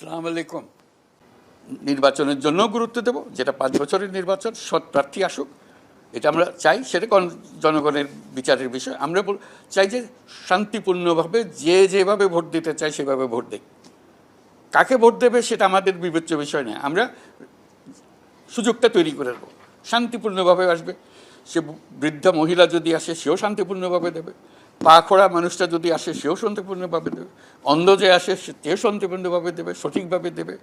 সালাম আলাইকুম। নির্বাচনের জন্য গুরুত্ব দেব, যেটা পাঁচ বছরের নির্বাচন, সৎ প্রার্থী আসুক। এটা আমরা চাই, সেটা গণ- জনগণের বিচারের বিষয়। আমরা চাই যে শান্তিপূর্ণভাবে যে যেভাবে ভোট দিতে চায় সেভাবে ভোট দেয় কাকে ভোট দেবে সেটা আমাদের বিবেচ্য বিষয় নয়। আমরা সুযোগটা তৈরি করে দেবো। শান্তিপূর্ণভাবে আসবে। সে বৃদ্ধা মহিলা যদি আসে, সেও শান্তিপূর্ণভাবে দেবে। পা খোড়া মানুষটা যদি আসে, সেও শান্তিপূর্ণভাবে দেবে। অন্ধ যে আসে সেও শান্তিপূর্ণভাবে দেবে, সঠিকভাবে দেবে।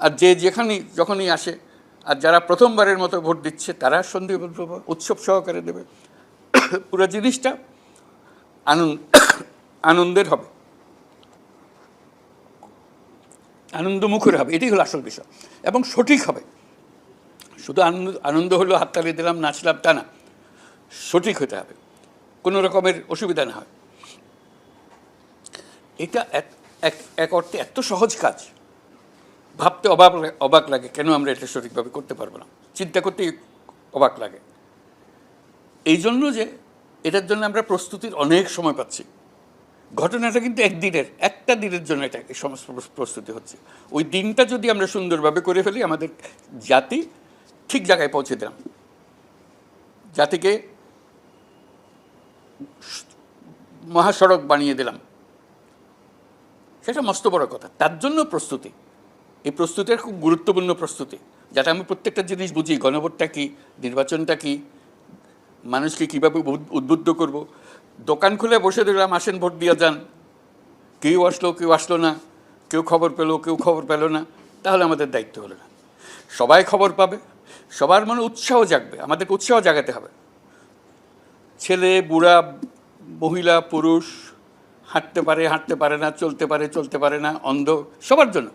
আর যে যেখানেই যখনই আসে, আর যারা প্রথমবারের মতো ভোট দিচ্ছে, তারা শান্তিপূর্ণ উৎসব সহকারে দেবে। পুরো জিনিসটা আনন্দ আনন্দের হবে। আনন্দমুখর হবে, এটাই হলো আসল বিষয়। এবং সঠিক হবে। শুধু আনন্দ আনন্দ হলো হাততালি দিলাম, নাচলাম তা না। সঠিক হতে হবে। রকমের অসুবিধা না হয়। এটা এক- অর্থে এত সহজ কাজ। ভাবতে অবাক অবাক লাগে কেন আমরা এটা সঠিকভাবে করতে পারব না। চিন্তা করতে অবাক লাগে। এই জন্য যে এটার জন্য আমরা প্রস্তুতির অনেক সময় পাচ্ছি। ঘটনাটা কিন্তু একদিনের, একটা দিনের জন্য এটা এই সমস্ত প্রস্তুতি হচ্ছে। ওই দিনটা যদি আমরা সুন্দরভাবে করে ফেলি, আমাদের জাতি ঠিক জায়গায় পৌঁছে দিলাম। জাতিকে মহাসড়ক বানিয়ে দিলাম। সেটা মস্ত বড় কথা। তার জন্য প্রস্তুতি। এই প্রস্তুতির খুব গুরুত্বপূর্ণ প্রস্তুতি। যাতে আমি প্রত্যেকটা জিনিস বুঝি, গণভোটটা কী, নির্বাচনটা কী, মানুষকে কীভাবে উদ্বুদ্ধ করব। দোকান খুলে বসে দিলাম আসেন, ভোট দিয়ে যান। কেউ আসলো কেউ আসলো না। কেউ খবর পেল, কেউ খবর পেল না। তাহলে আমাদের দায়িত্ব হলো না। সবাই খবর পাবে। সবার মনে উৎসাহ জাগবে। আমাদেরকে উৎসাহ জাগাতে হবে। ছেলে, বুড়া, মহিলা, পুরুষ, হাঁটতে পারে হাঁটতে পারে না, চলতে পারে চলতে পারে না, অন্ধ, সবার জন্য।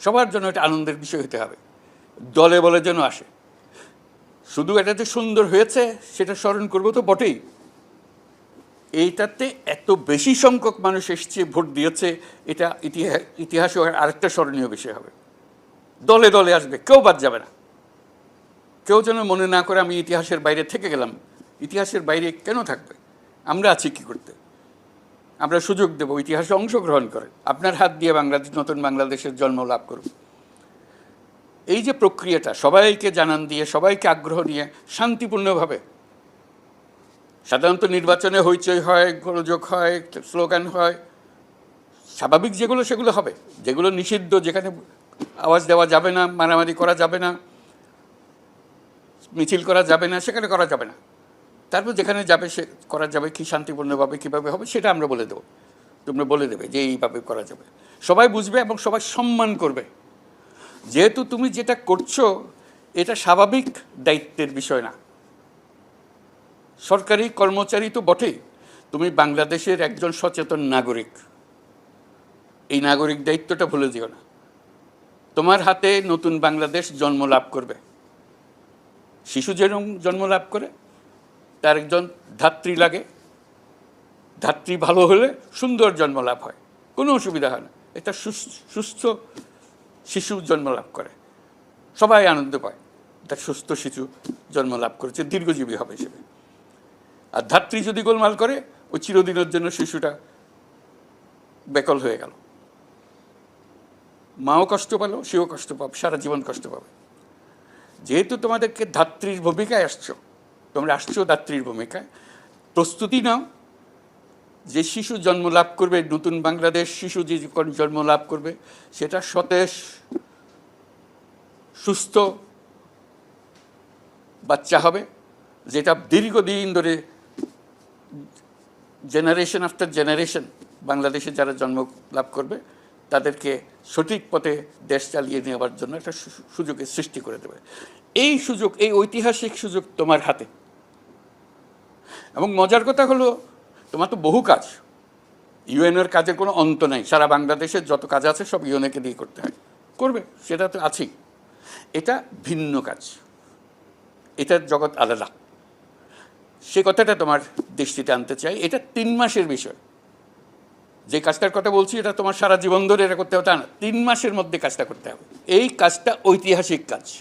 সবার জন্য এটা আনন্দের বিষয় হতে হবে। দলে বলে যেন আসে। শুধু এটা যে সুন্দর হয়েছে, সেটা স্মরণ করব তো বটেই। এইটাতে এত বেশি সংখ্যক মানুষ এসছে, ভোট দিয়েছে, এটা ইতিহাস ইতিহাসে আরেকটা স্মরণীয় বিষয় হবে। দলে দলে আসবে, কেউ বাদ যাবে না। কেউ যেন মনে না করে আমি ইতিহাসের বাইরে থেকে গেলাম। ইতিহাসের বাইরে কেন থাকবে? আমরা আছি কি করতে? আমরা সুযোগ দেব, ইতিহাসে অংশগ্রহণ করে আপনার হাত দিয়ে বাংলাদেশ, নতুন বাংলাদেশের জন্ম লাভ করুন। এই যে প্রক্রিয়াটা, সবাইকে জানান দিয়ে, সবাইকে আগ্রহ নিয়ে, শান্তিপূর্ণভাবে। সাধারণত নির্বাচনে হইচই হয়, গোলযোগ হয়, স্লোগান হয়। স্বাভাবিক যেগুলো, সেগুলো হবে। যেগুলো নিষিদ্ধ, যেখানে আওয়াজ দেওয়া যাবে না, মারামারি করা যাবে না, মিছিল করা যাবে না, সেখানে করা যাবে না। তারপর যেখানে যাবে সে করা যাবে, কি শান্তিপূর্ণভাবে কীভাবে হবে, সেটা আমরা বলে দেবো। তোমরা বলে দেবে যে এইভাবে করা যাবে। সবাই বুঝবে এবং সবাই সম্মান করবে। যেহেতু তুমি যেটা করছ, এটা স্বাভাবিক দায়িত্বের বিষয় না। সরকারি কর্মচারী তো বটেই। তুমি বাংলাদেশের একজন সচেতন নাগরিক। এই নাগরিক দায়িত্বটা ভুলে দিও না। তোমার হাতে নতুন বাংলাদেশ জন্ম লাভ করবে। শিশু যেরকম জন্ম লাভ করে তার একজন ধাত্রী লাগে। ধাত্রী ভালো হলে সুন্দর জন্ম লাভ হয়। কোনো অসুবিধা হয় না। এটা সুস- সুস্থ শিশু জন্ম লাভ করে। সবাই আনন্দ পায়। তার সুস্থ শিশু জন্ম লাভ করেছে, দীর্ঘজীবী হবে হিসেবে। আর ধাত্রী যদি গোলমাল করে ওই চিরদিনের জন্য শিশুটা বেকল হয়ে গেল। মাও কষ্ট পেল, সেও কষ্ট পাবে, সারা জীবন কষ্ট পাবে। যেহেতু তোমাদেরকে ধাত্রীর ভূমিকায় আসছো তোমরা আসছো ধাত্রীর ভূমিকায় প্রস্তুতি নাও। যে শিশু জন্ম লাভ করবে, নতুন বাংলাদেশ শিশু যে জন্ম লাভ করবে, সেটা সতেজ, সুস্থ বাচ্চা হবে, যেটা দীর্ঘদিন ধরে জেনারেশন আফটার জেনারেশন বাংলাদেশে যারা জন্ম লাভ করবে, তাদেরকে সঠিক পথে দেশ চালিয়ে নেওয়ার জন্য একটা সুযোগের সৃষ্টি করে দেবে। এই সুযোগ, এই ঐতিহাসিক সুযোগ তোমার হাতে। এবং মজার কথা হলো, তোমার তো বহু কাজ। ইউএনের কাজের কোনো অন্ত নাই। সারা বাংলাদেশের যত কাজ আছে, সব ইউএনএকে দিয়ে করতে হয়। করবে, সেটা তো আছেই। এটা ভিন্ন কাজ। এটার জগৎ আলাদা। সে কথাটা তোমার দৃষ্টিতে আনতে চাই। এটা তিন মাসের বিষয়। যে কাজটার কথা বলছি, এটা তোমার সারা জীবন ধরে এটা করতে হবে তা না। তিন মাসের মধ্যে কাজটা করতে হবে। এই কাজটা ঐতিহাসিক কাজ।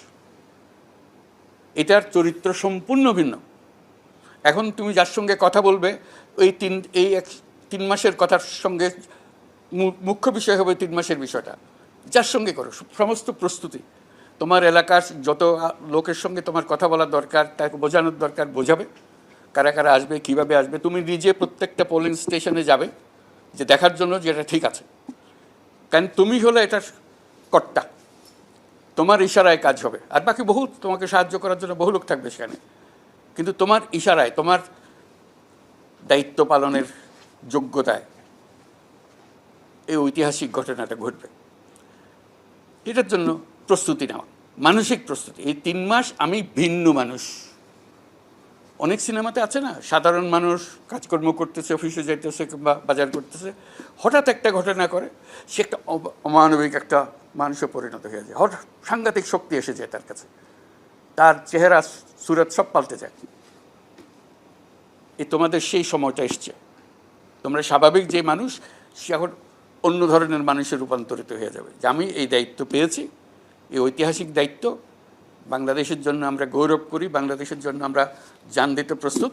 এটার চরিত্র সম্পূর্ণ ভিন্ন। এখন তুমি যার সঙ্গে কথা বলবে ওই তিন, এই এক, তিন মাসের কথার সঙ্গে মুখ্য বিষয় হবে তিন মাসের বিষয়টা। যার সঙ্গে করো সমস্ত প্রস্তুতি। তোমার এলাকার যত লোকের সঙ্গে তোমার কথা বলা দরকার, তাকে বোঝানোর দরকার, বোঝাবে। কারা কারা আসবে, কীভাবে আসবে, তুমি নিজে প্রত্যেকটা পোলিং স্টেশনে যাবে, যে দেখার জন্য যে এটা ঠিক আছে। কারণ তুমি হলে এটার কর্তা। তোমার ইশারায় কাজ হবে। আর বাকি বহু তোমাকে সাহায্য করার জন্য বহু লোক থাকবে সেখানে। কিন্তু তোমার ইশারায়, তোমার দায়িত্ব পালনের যোগ্যতায় এই ঐতিহাসিক ঘটনাটা ঘটবে। এটার জন্য প্রস্তুতি নেওয়া মানসিক প্রস্তুতি। এই তিন মাস আমি ভিন্ন মানুষ। অনেক সিনেমাতে আছে না, সাধারণ মানুষ কাজকর্ম করতেছে, অফিসে যাইতেছে কিংবা বাজার করতেছে। হঠাৎ একটা ঘটনা করে, সে একটা অমানবিক একটা মানুষে পরিণত হয়ে যায়। হঠাৎ সাংঘাতিক শক্তি এসে যায় তার কাছে। তার চেহারা, সুরত সব পাল্টে যায়। এ তোমাদের সেই সময়টা এসছে। তোমরা স্বাভাবিক যে মানুষ, সে এখন অন্য ধরনের মানুষে রূপান্তরিত হয়ে যাবে। যে আমি এই দায়িত্ব পেয়েছি, এই ঐতিহাসিক দায়িত্ব, বাংলাদেশের জন্য আমরা গৌরব করি, বাংলাদেশের জন্য আমরা জান দিতে প্রস্তুত,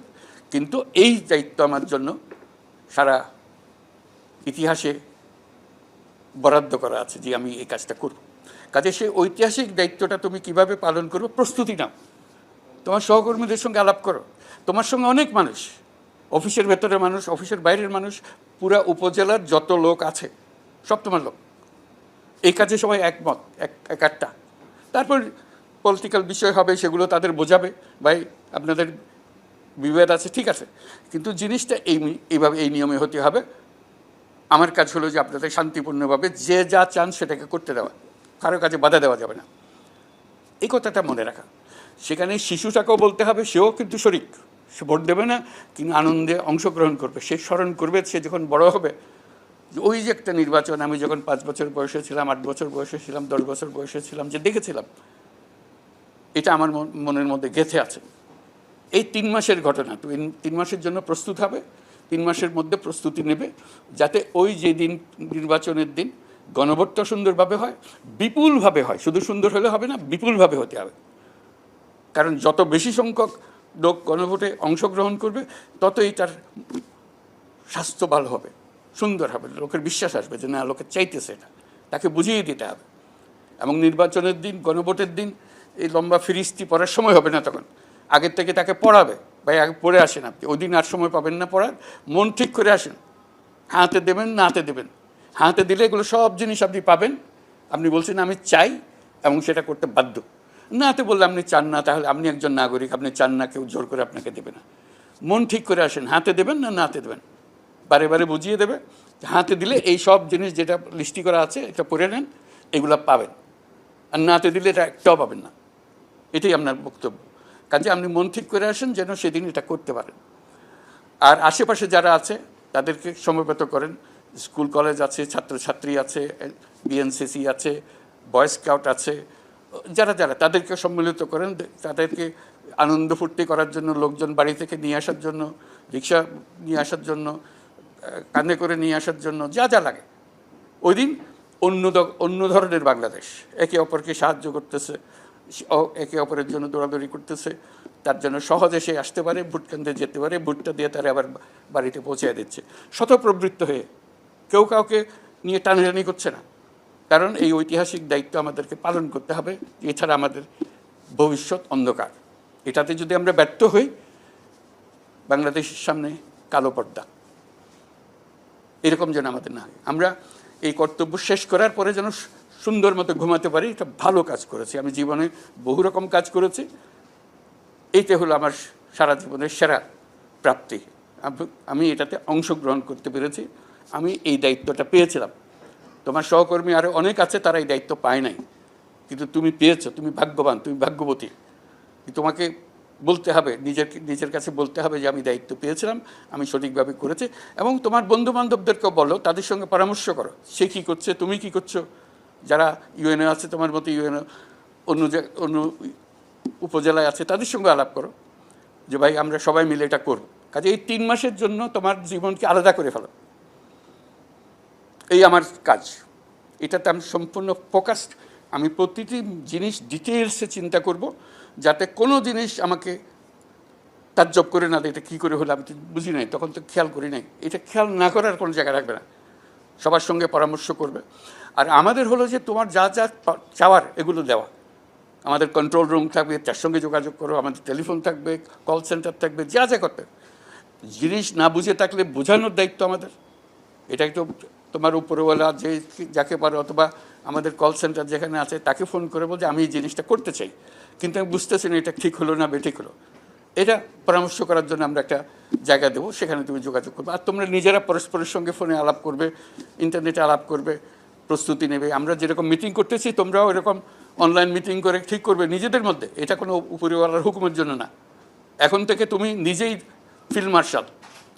কিন্তু এই দায়িত্ব আমার জন্য সারা ইতিহাসে বরাদ্দ করা আছে যে আমি এই কাজটা করব। কাজে সেই ঐতিহাসিক দায়িত্বটা তুমি কীভাবে পালন করবে প্রস্তুতি নাও। তোমার সহকর্মীদের সঙ্গে আলাপ করো। তোমার সঙ্গে অনেক মানুষ, অফিসের ভেতরের মানুষ, অফিসের বাইরের মানুষ, পুরা উপজেলার যত লোক আছে, সব তোমার লোক। এই কাজে সবাই একমত, এক এক একটা তারপর পলিটিক্যাল বিষয় হবে, সেগুলো তাদের বোঝাবে। ভাই, আপনাদের বিভেদ আছে, ঠিক আছে। কিন্তু জিনিসটা এই, এইভাবে এই নিয়মে হতে হবে। আমার কাজ হলো যে আপনাদের শান্তিপূর্ণভাবে যে যা চান সেটাকে করতে দেওয়া। কারও কাজে বাধা দেওয়া যাবে না। এই কথাটা মনে রাখা। সেখানে শিশুটাকেও বলতে হবে, সেও কিন্তু শরিক। সে ভোট দেবে না, কিন্তু আনন্দে অংশগ্রহণ করবে। সে স্মরণ করবে, সে যখন বড় হবে ওই যে একটা নির্বাচন, আমি যখন পাঁচ বছর বয়সে ছিলাম, আট বছর বয়সে ছিলাম, দশ বছর বয়সে ছিলাম, যে দেখেছিলাম, এটা আমার মন- মনের মধ্যে গেঁথে আছে। এই তিন মাসের ঘটনা তিন মাসের জন্য প্রস্তুত হবে। তিন মাসের মধ্যে প্রস্তুতি নেবে যাতে ওই যে দিন নির্বাচনের দিন গণভোটটা সুন্দরভাবে হয়, বিপুলভাবে হয়। শুধু সুন্দর হলে হবে না, বিপুলভাবে হতে হবে। কারণ যত বেশি সংখ্যক লোক গণভোটে অংশগ্রহণ করবে, ততই তার স্বাস্থ্য ভালো হবে, সুন্দর হবে। লোকের বিশ্বাস আসবে যে, না, লোকে চাইতেছে এটা। তাকে বুঝিয়ে দিতে হবে। এবং নির্বাচনের দিন, গণভোটের দিন, এই লম্বা ফিরিস্তি পড়ার সময় হবে না তখন। আগের থেকে তাকে পড়াবে। ভাই, আগে পড়ে আসেন আপনি। ওই দিন আর সময় পাবেন না পড়ার। মন ঠিক করে আসেন। হাতে দেবেন না হাতে দেবেন। হাতে দিলে এগুলো সব জিনিস আপনি পাবেন। আপনি বলছেন, আমি চাই এবং সেটা করতে বাধ্য। না হাতে বললে, আপনি চান না, তাহলে আপনি একজন নাগরিক। আপনি চান না, কেউ জোর করে আপনাকে দেবে না। মন ঠিক করে আসেন। হাতে দেবেন না না হাতে দেবেন? বারে বারে বুঝিয়ে দেবে। হাতে দিলে এই সব জিনিস যেটা লিস্টি করা আছে, এটা পড়ে নেন, এগুলো পাবেন। আর নাতে দিলে এটা একটাও পাবেন না। এটাই আপনার বক্তব্য। কাজে আপনি মন ঠিক করে আসেন যেন সেদিন এটা করতে পারেন। আর আশেপাশে যারা আছে, তাদেরকে সমবেত করেন। স্কুল কলেজ আছে, ছাত্রছাত্রী আছে, বিএনসিসি আছে, বয় স্কাউট আছে, যারা যারা, তাদেরকে সম্মিলিত করেন। তাদেরকে আনন্দ ফুর্তি করার জন্য, লোকজন বাড়ি থেকে নিয়ে আসার জন্য, রিক্সা নিয়ে আসার জন্য, কাঁধে করে নিয়ে আসার জন্য, যা যা লাগে। ওই দিন অন্য অন্য ধরনের বাংলাদেশ, একে অপরকে সাহায্য করতেছে। একে অপরের জন্য দৌড়াদৌড়ি করতেছে। তার জন্য সহজে সে আসতে পারে ভোট কেন্দ্রে যেতে পারে ভোটটা দিয়ে তারা আবার বাড়িতে পৌঁছে দিচ্ছে। শতপ্রবৃত্ত হয়ে কেউ কাউকে নিয়ে টানাটানি করছে না। কারণ এই ঐতিহাসিক দায়িত্ব আমাদেরকে পালন করতে হবে। এছাড়া আমাদের ভবিষ্যৎ অন্ধকার। এটাতে যদি আমরা ব্যর্থ হই, বাংলাদেশের সামনে কালো পর্দা। এরকম যেন আমাদের না হয়। আমরা এই কর্তব্য শেষ করার পরে যেন সুন্দর মতো ঘুমাতে পারি, এটা ভালো কাজ করেছি। আমি জীবনে বহু রকম কাজ করেছি। এইটা হলো আমার সারা জীবনের সেরা প্রাপ্তি। আমি এটাতে অংশগ্রহণ করতে পেরেছি। আমি এই দায়িত্বটা পেয়েছিলাম। তোমার সহকর্মী আরও অনেক আছে, তারা এই দায়িত্ব পায় নাই। কিন্তু তুমি পেয়েছ, তুমি ভাগ্যবান, তুমি ভাগ্যবতী। তোমাকে বলতে হবে, নিজের নিজের কাছে বলতে হবে যে আমি দায়িত্ব পেয়েছিলাম, আমি সঠিকভাবে করেছি। এবং তোমার বন্ধু বান্ধবদেরকেও বলো, তাদের সঙ্গে পরামর্শ করো, সে কী করছে, তুমি কি করছ? যারা ইউএনএ আছে, তোমার মতো ইউএনএ অন্য অন্য উপজেলায় আছে, তাদের সঙ্গে আলাপ করো। যে ভাই, আমরা সবাই মিলে এটা করব। কাজে এই তিন মাসের জন্য তোমার জীবনকে আলাদা করে ফেলো। এই আমার কাজ। এটাতে আমি সম্পূর্ণ ফোকাসড আমি প্রতিটি জিনিস ডিটেলসে চিন্তা করব, যাতে কোনো জিনিস আমাকে তাজ্জব করে না এটা কী করে হলো আমি তো বুঝি নাই, তখন তো খেয়াল করি নাই। এটা খেয়াল না করার কোনো জায়গা রাখবে না। সবার সঙ্গে পরামর্শ করবে। আর আমাদের হলো যে তোমার যা যা চাওয়ার এগুলো দেওয়া। আমাদের কন্ট্রোল রুম থাকবে, তার সঙ্গে যোগাযোগ করো, আমাদের টেলিফোন থাকবে কল সেন্টার থাকবে, যা যা করতে। জিনিস না বুঝে থাকলে বোঝানোর দায়িত্ব আমাদের। এটাই তো তোমার উপরওয়ালা যে যাকে পারো অথবা আমাদের কল সেন্টার যেখানে আছে তাকে ফোন করে বলছে, আমি এই জিনিসটা করতে চাই। কিন্তু আমি বুঝতেছি না এটা ঠিক হলো না বেঠিক হলো। এটা পরামর্শ করার জন্য আমরা একটা জায়গা দেবো, সেখানে তুমি যোগাযোগ করবে। আর তোমরা নিজেরা পরস্পরের সঙ্গে ফোনে আলাপ করবে ইন্টারনেটে আলাপ করবে। প্রস্তুতি নেবে। আমরা যেরকম মিটিং করতেছি, তোমরাও এরকম অনলাইন মিটিং করে ঠিক করবে নিজেদের মধ্যে। এটা কোনো উপরিওয়ালার হুকুমের জন্য না। এখন থেকে তুমি নিজেই ফিল্ড মার্শাল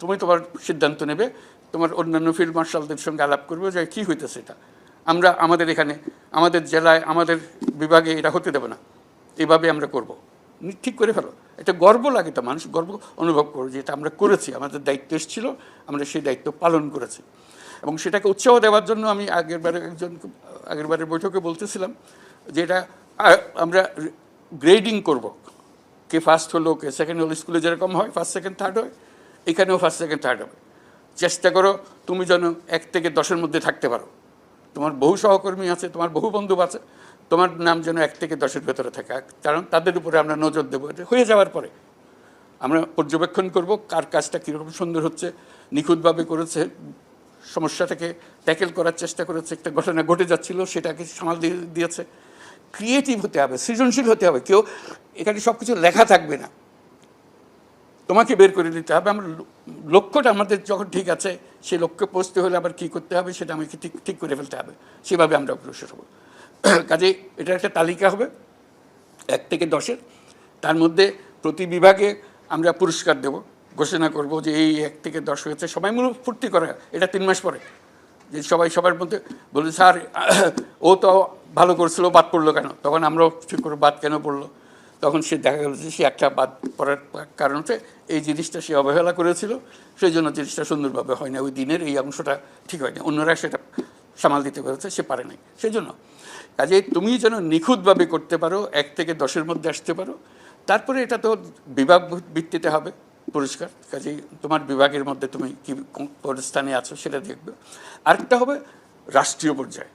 তুমি তোমার সিদ্ধান্ত নেবে, তোমার অন্যান্য ফিল্ড মার্শালদের সঙ্গে আলাপ করবে যে কী হইতেছে এটা। আমরা আমাদের এখানে, আমাদের জেলায়, আমাদের বিভাগে এটা হতে দেবে না। এভাবে আমরা করব। ঠিক করে ফেলো। এটা গর্ব লাগে তো মানুষ, গর্ব অনুভব করে যে এটা আমরা করেছি, আমাদের দায়িত্ব এসেছিল, আমরা সেই দায়িত্ব পালন করেছি। এবং সেটাকে উৎসাহ দেওয়ার জন্য আমি আগের বারে একজন, আগের বারের বৈঠকে বলতেছিলাম যে এটা আমরা গ্রেডিং করব। কে ফার্স্ট হলো, কে সেকেন্ড হলো, স্কুলে যেরকম হয় ফার্স্ট সেকেন্ড থার্ড হয়, এখানেও ফার্স্ট সেকেন্ড থার্ড হবে। চেষ্টা করো, তুমি যেন এক থেকে দশের মধ্যে থাকতে পারো। তোমার বহু সহকর্মী আছে, তোমার বহু বন্ধু আছে, তোমার নাম যেন এক থেকে দশের ভেতরে থাকে। কারণ তাদের উপরে আমরা নজর দেবো হয়ে যাওয়ার পরে। আমরা পর্যবেক্ষণ করব কার কাজটা কীরকম সুন্দর হচ্ছে, নিখুঁতভাবে করেছে সমস্যা থেকে ট্যাকেল করার চেষ্টা করেছে, একটা ঘটনা ঘটে যাচ্ছিল, সেটাকে সামাল দিয়ে দিয়েছে। ক্রিয়েটিভ হতে হবে, সৃজনশীল হতে হবে। কেউ এখানে সব কিছু লেখা থাকবে না। তোমাকে বের করে দিতে হবে। আমার লক্ষ্যটা আমাদের যখন ঠিক আছে সেই লক্ষ্যে পৌঁছতে হলে আবার কী করতে হবে, সেটা আমাকে ঠিক ঠিক করে ফেলতে হবে। সেভাবে আমরা অগ্রসর হব। কাজে এটা একটা তালিকা হবে, এক থেকে দশের। তার মধ্যে প্রতি বিভাগে আমরা পুরস্কার দেব। ঘোষণা করব যে এই এক থেকে দশ হয়েছে। সবাই মূলত ফুর্তি করে, এটা তিন মাস পরে। যে সবাই সবার মধ্যে বলে স্যার, ও তো ভালো করছিল, বাদ পড়ল কেন? তখন আমরাও ঠিক করে বাদ কেন পড়ল? তখন সে দেখা গেল যে সে একটা বাদ পড়ার কারণে এই জিনিসটা সে অবহেলা করেছিল, সেই জন্য জিনিসটা সুন্দরভাবে হয় না ওই দিনের এই অংশটা ঠিক হয় না অন্যরা সেটা সামাল দিতে পেরেছে, সে পারে নাই। সেই জন্য কাজে তুমি যেন নিখুঁতভাবে করতে পারো, এক থেকে দশের মধ্যে আসতে পারো। তারপরে এটা তো বিভাগ ভিত্তিতে হবে। পুরস্কার, কাজেই তোমার বিভাগের মধ্যে তুমি কী কোন স্থানে আছো সেটা দেখবে। আরেকটা হবে রাষ্ট্রীয় পর্যায়ে।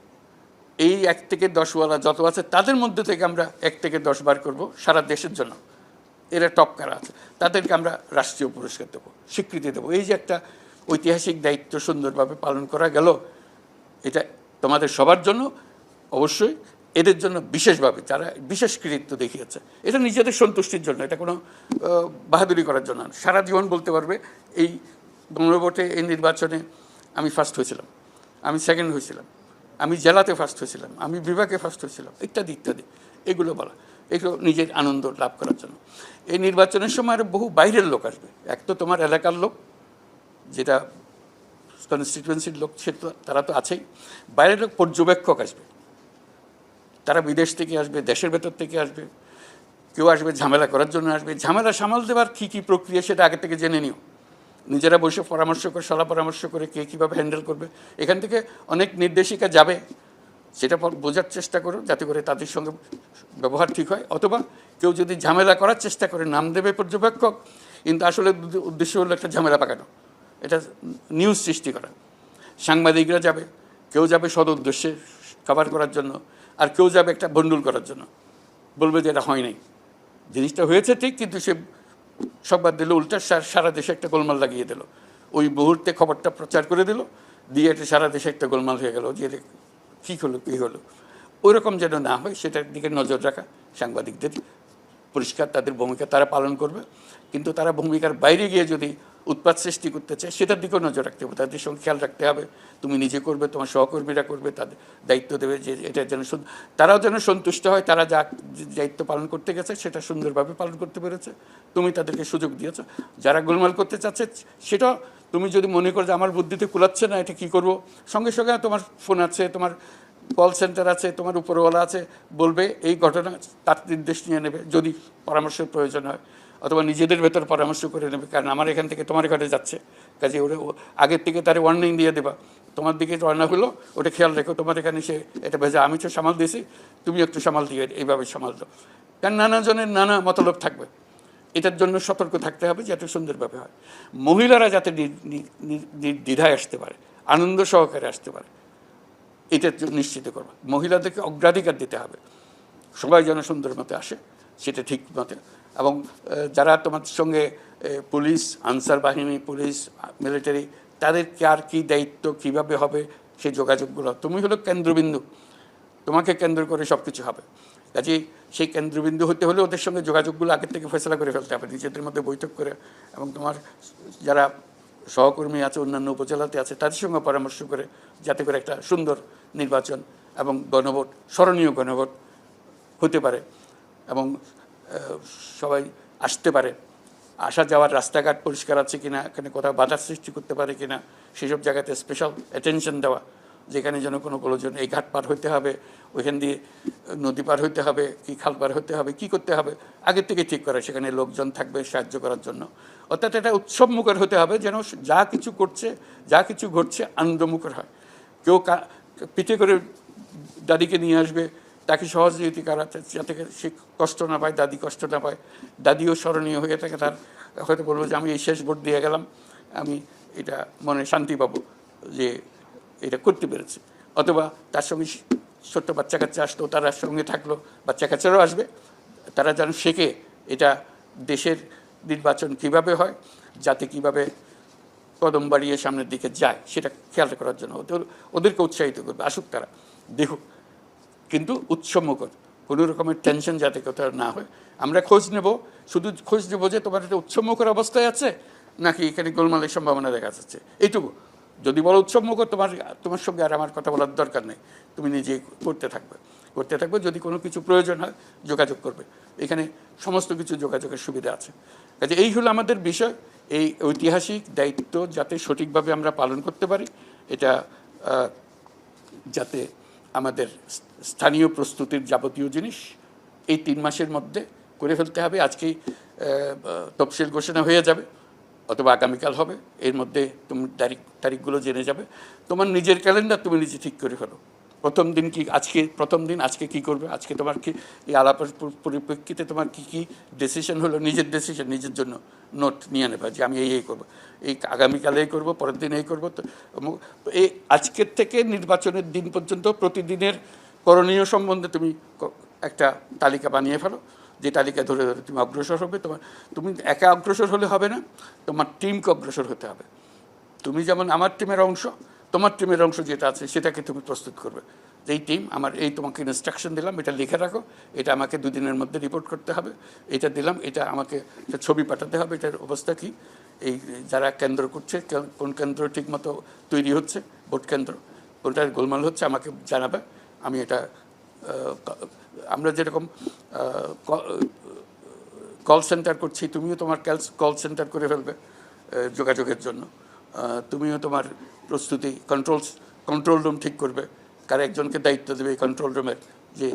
এই এক থেকে দশওয়ালা যত আছে তাদের মধ্যে থেকে আমরা এক থেকে দশ বার করব সারা দেশের জন্য। এরা টপ কারা আছে, তাদেরকে আমরা রাষ্ট্রীয় পুরস্কার দেবো, স্বীকৃতি দেবো। এই যে একটা ঐতিহাসিক দায়িত্ব সুন্দরভাবে পালন করা গেল, এটা তোমাদের সবার জন্য। অবশ্যই এদের জন্য বিশেষভাবে যারা বিশেষ কৃতিত্ব দেখিয়েছে, এটা নিজেদের সন্তুষ্টির জন্য, এটা কোনো বাহাদুরি করার জন্য। সারা জীবন বলতে পারবে, এই গণভোটে এই নির্বাচনে আমি ফার্স্ট হয়েছিলাম, আমি সেকেন্ড হয়েছিলাম, আমি জেলাতে ফার্স্ট হয়েছিলাম, আমি বিভাগে ফার্স্ট হয়েছিলাম, ইত্যাদি ইত্যাদি, এগুলো বলা, এগুলো নিজের আনন্দ লাভ করার জন্য এই নির্বাচনের সময় আরও বহু বাইরের লোক আসবে, এক তো তোমার এলাকার লোক, যেটা কনস্টিটুয়েন্সির লোক সে তারা তো আছেই, বাইরের লোক পর্যবেক্ষক আসবে তারা বিদেশ থেকে আসবে, দেশের ভেতর থেকে আসবে, কেউ আসবে ঝামেলা করার জন্য আসবে। ঝামেলা সামাল দেওয়ার কী কী প্রক্রিয়া সেটা আগে থেকে জেনে নিও। নিজেরা বসে পরামর্শ করে, সলা পরামর্শ করে কে কীভাবে হ্যান্ডেল করবে। এখান থেকে অনেক নির্দেশিকা যাবে, সেটা বোঝার চেষ্টা করো, যাতে করে তাদের সঙ্গে ব্যবহার ঠিক হয়। অথবা কেউ যদি ঝামেলা করার চেষ্টা করে, নাম দেবে পর্যবেক্ষক, কিন্তু আসলে উদ্দেশ্য হলো একটা ঝামেলা পাকানো। এটা নিউজ সৃষ্টি করা। সাংবাদিকরা যাবে, কেউ যাবে সদ উদ্দেশ্যে কভার করার জন্য। আর কেউ যাবে একটা বন্ডুল করার জন্য। বলবে যে এটা হয় নাই। জিনিসটা হয়েছে ঠিক, কিন্তু সে সংবাদ দিল, উল্টা সারা দেশে একটা গোলমাল লাগিয়ে দিল। ওই মুহূর্তে খবরটা প্রচার করে দিল, দিয়ে এটা সারা দেশে একটা গোলমাল হয়ে গেল, যে কী হলো কী হলো। ওইরকম যেন না হয়, সেটার দিকে নজর রাখা সাংবাদিকদের। পরিষ্কার তাদের ভূমিকা তারা পালন করবে। কিন্তু তারা ভূমিকার বাইরে গিয়ে যদি উৎপাত সৃষ্টি করতে চায়, সেটার দিকেও নজর রাখতে হবে। তাদের সঙ্গে খেয়াল রাখতে হবে, তুমি নিজে করবে, তোমার সহকর্মীরা করবে, তাদের দায়িত্ব দেবে যে এটা যেন তারাও যেন সন্তুষ্ট হয়, তারা যা দায়িত্ব পালন করতে গেছে, সেটা সুন্দরভাবে পালন করতে পেরেছে। তুমি তাদেরকে সুযোগ দিয়েছ। যারা গোলমাল করতে চাচ্ছে সেটা তুমি যদি মনে করো যে আমার বুদ্ধিতে কুলাচ্ছে না, এটা কী করব? সঙ্গে সঙ্গে তোমার ফোন আছে, তোমার কল সেন্টার আছে, তোমার উপরওয়ালা আছে, বলবে এই ঘটনা, তার নির্দেশ নিয়ে নেবে। যদি পরামর্শের প্রয়োজন হয় অথবা নিজেদের ভেতর পরামর্শ করে নেবে, কারণ আমার এখান থেকে তোমার ঘরে যাচ্ছে। কাজে ওরা আগের থেকে তার ওয়ার্নিং দিয়ে দেবা। তোমার দিকে রওনা হলো, ওটা খেয়াল রেখো, তোমার এখানে সে এটা ভেজা, আমি তো সামাল দিয়েছি, তুমি একটু সামাল দিয়ে এইভাবে সামাল দাও। কারণ নানাজনের নানা মতলব থাকবে। এটার জন্য সতর্ক থাকতে হবে যাতে সুন্দরভাবে হয়। মহিলারা যাতে দ্বিধায় আসতে পারে, আনন্দ সহকারে আসতে পারে, এটা নিশ্চিত করব। মহিলাদেরকে অগ্রাধিকার দিতে হবে। সবাই যেন সুন্দর মতো আসে, সেটা ঠিক মতে। এবং যারা তোমার সঙ্গে পুলিশ, আনসার বাহিনী, পুলিশ, মিলিটারি, তাদের কার কী দায়িত্ব, কীভাবে হবে, সেই যোগাযোগগুলো। তুমি হলো কেন্দ্রবিন্দু। তোমাকে কেন্দ্র করে সব কিছু হবে। কাজেই সেই কেন্দ্রবিন্দু হতে হলে ওদের সঙ্গে যোগাযোগগুলো আগের থেকে ফেসলা করে ফেলতে হবে, নিজেদের মধ্যে বৈঠক করে। এবং তোমার যারা সহকর্মী আছে, অন্যান্য উপজেলাতে আছে, তাদের সঙ্গে পরামর্শ করে, যাতে করে একটা সুন্দর নির্বাচন এবং গণভোট, স্মরণীয় গণভোট হতে পারে। এবং সবাই আসতে পারে। আসা যাওয়ার রাস্তাঘাট পরিষ্কার আছে কিনা, এখানে কোথাও বাধার সৃষ্টি করতে পারে কিনা, সেসব জায়গাতে স্পেশাল অ্যাটেনশন দেওয়া, যেখানে যেন কোনো প্রয়োজন এই ঘাট পার হইতে হবে, ওইখান দিয়ে নদী পার হইতে হবে, কি খাল পার হইতে হবে, কি করতে হবে, আগের থেকে ঠিক করা, সেখানে লোকজন থাকবে সাহায্য করার জন্য। অর্থাৎ এটা উৎসবমুখর হতে হবে, যেন যা কিছু করছে, যা কিছু ঘটছে আনন্দমুখর হয়। কেউ কা- পিঠে করে দাদিকে নিয়ে আসবে তাকে সহযোগিতা করাতে যাতে সে কষ্ট না পায়, দাদি কষ্ট না পায়, দাদিও স্মরণীয় হয়ে থাকে তার। হয়তো বলব যে আমি এই শেষ ভোট দিয়ে গেলাম, আমি এটা মনে শান্তি পাবো যে এটা করতে পেরেছি। অথবা তার সঙ্গে ছোট্ট বাচ্চা কাচ্চা আসতো তারা সঙ্গে থাকল, বাচ্চা কাচ্চারাও আসবে। তারা যেন শেখে এটা দেশের নির্বাচন কীভাবে হয়, যাতে কীভাবে কদম বাড়িয়ে সামনের দিকে যায়, সেটা খেয়াল করার জন্য। ওদের ওদেরকে উৎসাহিত করবে, আসুক তারা, দেখুক। কিন্তু উৎসবমুখর কোনো রকমের টেনশন যাতে কোথাও না হয়। আমরা খোঁজ নেব। শুধু খোঁজ নেব যে তোমার একটা উৎসবমুখর অবস্থায় আছে, নাকি এখানে গোলমালের সম্ভাবনা দেখা যাচ্ছে। এইটুকু যদি বলো উৎসবমুখর তোমার তোমার সঙ্গে আর আমার কথা বলার দরকার নেই। তুমি নিজে করতে থাকবে। করতে থাকবে। যদি কোনো কিছু প্রয়োজন হয়, যোগাযোগ করবে। এখানে সমস্ত কিছু যোগাযোগের সুবিধা আছে। কাজে এই হলো আমাদের বিষয়। এই ঐতিহাসিক দায়িত্ব যাতে সঠিকভাবে আমরা পালন করতে পারি। এটা যাতে আমাদের স্থানীয় প্রস্তুতির যাবতীয় জিনিস এই তিন মাসের মধ্যে করে ফেলতে হবে। আজকেই তফসিল ঘোষণা হয়ে যাবে অথবা আগামীকাল হবে। এর মধ্যে তুমি তারিখ, তারিখগুলো জেনে যাবে। তোমার নিজের ক্যালেন্ডার তুমি নিজে ঠিক করে ফেলো। প্রথম দিন কি, আজকে, প্রথম দিন আজকে কি করবে? আজকে তোমার কি, এই আলাপের পরিপ্রেক্ষিতে তোমার কি কি ডিসিশন হলো? নিজের ডিসিশন নিজের জন্য নোট নিয়ে নেবা যে আমি এই এই করব। এই আগামীকালে এই করব, পরের দিন এই করব। তো এই আজকের থেকে নির্বাচনের দিন পর্যন্ত প্রতিদিনের করণীয় সম্বন্ধে তুমি একটা তালিকা বানিয়ে ফেলো। যে তালিকা ধরে ধরে তুমি অগ্রসর হবে। তোমার, তুমি একা অগ্রসর হলে হবে না, তোমার টিমকে অগ্রসর হতে হবে। তুমি যেমন আমার টিমের অংশ তোমার টিমের অংশ যেটা আছে, সেটাকে তুমি প্রস্তুত করবে। এই টিম আমার এই তোমাকে ইনস্ট্রাকশন দিলাম, এটা লিখে রাখো, এটা আমাকে দুদিনের মধ্যে রিপোর্ট করতে হবে, এটা দিলাম, এটা আমাকে ছবি পাঠাতে হবে, এটার অবস্থা কি? এই যারা কেন্দ্র করছে কোন কেন্দ্র ঠিকমতো তৈরি হচ্ছে, ভোট কেন্দ্র কোনটার গোলমাল হচ্ছে, আমাকে জানাবে, আমি এটা আমরা যেরকম কল সেন্টার করছি, তুমিও তোমার কল সেন্টার করে ফেলবে যোগাযোগের জন্য। তুমিও তোমার প্রস্তুতি কন্ট্রোল কন্ট্রোল রুম ঠিক করবে। কার একজনকে দায়িত্ব দেবে এই কন্ট্রোল রুমের যে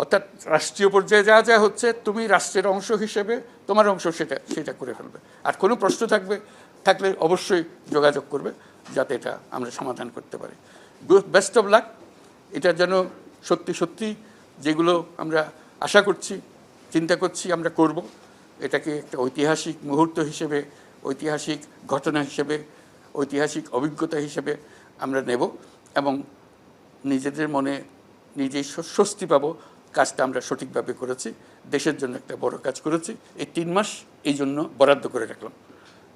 অর্থাৎ রাষ্ট্রীয় পর্যায়ে যা যা হচ্ছে, তুমি রাষ্ট্রের অংশ হিসেবে তোমার অংশ সেটা সেটা করে ফেলবে। আর কোনো প্রশ্ন থাকবে, থাকলে অবশ্যই যোগাযোগ করবে, যাতে এটা আমরা সমাধান করতে পারি। বেস্ট অফ লাক এটা যেন সত্যি সত্যি যেগুলো আমরা আশা করছি, চিন্তা করছি, আমরা করব, এটাকে একটা ঐতিহাসিক মুহূর্ত হিসেবে ঐতিহাসিক ঘটনা হিসেবে, ঐতিহাসিক অভিজ্ঞতা হিসেবে আমরা নেব এবং নিজেদের মনে নিজেই স্বস্তি পাবো। কাজটা আমরা সঠিকভাবে করেছি। দেশের জন্য একটা বড় কাজ করেছি। এই তিন মাস এই জন্য বরাদ্দ করে রাখলাম।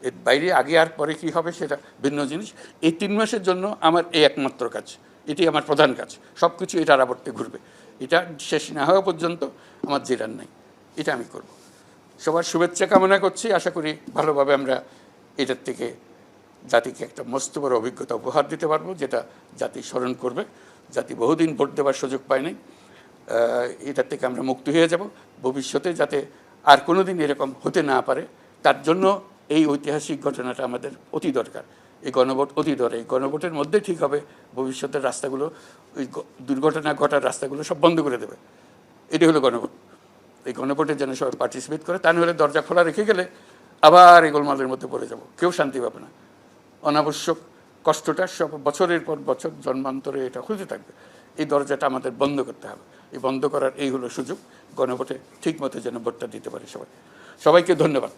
এর বাইরে আগে আর পরে কি হবে সেটা ভিন্ন জিনিস। এই তিন মাসের জন্য আমার এই একমাত্র কাজ। এটি আমার প্রধান কাজ। সব কিছু এটার আবর্তে ঘুরবে। এটা শেষ না হওয়া পর্যন্ত আমার জেরার নাই। এটা আমি করব। সবার শুভেচ্ছা কামনা করছি। আশা করি ভালোভাবে আমরা এটার থেকে জাতিকে একটা মস্ত বড় অভিজ্ঞতা উপহার দিতে পারব, যেটা জাতি স্মরণ করবে। জাতি বহুদিন ভোট দেওয়ার সুযোগ পায় নাই। এটার থেকে আমরা মুক্ত হয়ে যাব। ভবিষ্যতে যাতে আর কোনো দিন এরকম হতে না পারে, তার জন্য এই ঐতিহাসিক ঘটনাটা আমাদের অতি দরকার। এই গণভোট অতি দরকার এই গণভোটের মধ্যে ঠিক হবে, ভবিষ্যতের রাস্তাগুলো, ওই দুর্ঘটনা ঘটার রাস্তাগুলো সব বন্ধ করে দেবে। এটি হলো গণভোট। এই গণভোটে যেন সবাই পার্টিসিপেট করে, তা নাহলে দরজা খোলা রেখে গেলে আবার এই গোলমালের মধ্যে পড়ে যাব। কেউ শান্তি পাবে না। অনাবশ্যক কষ্টটা সব বছরের পর বছর জন্মান্তরে এটা খুঁজে থাকবে। এই দরজাটা আমাদের বন্ধ করতে হবে। এই বন্ধ করার এই হলো সুযোগ। গণভোটে ঠিক মতো যেন ভোটটা দিতে পারে সবাই। সবাইকে ধন্যবাদ।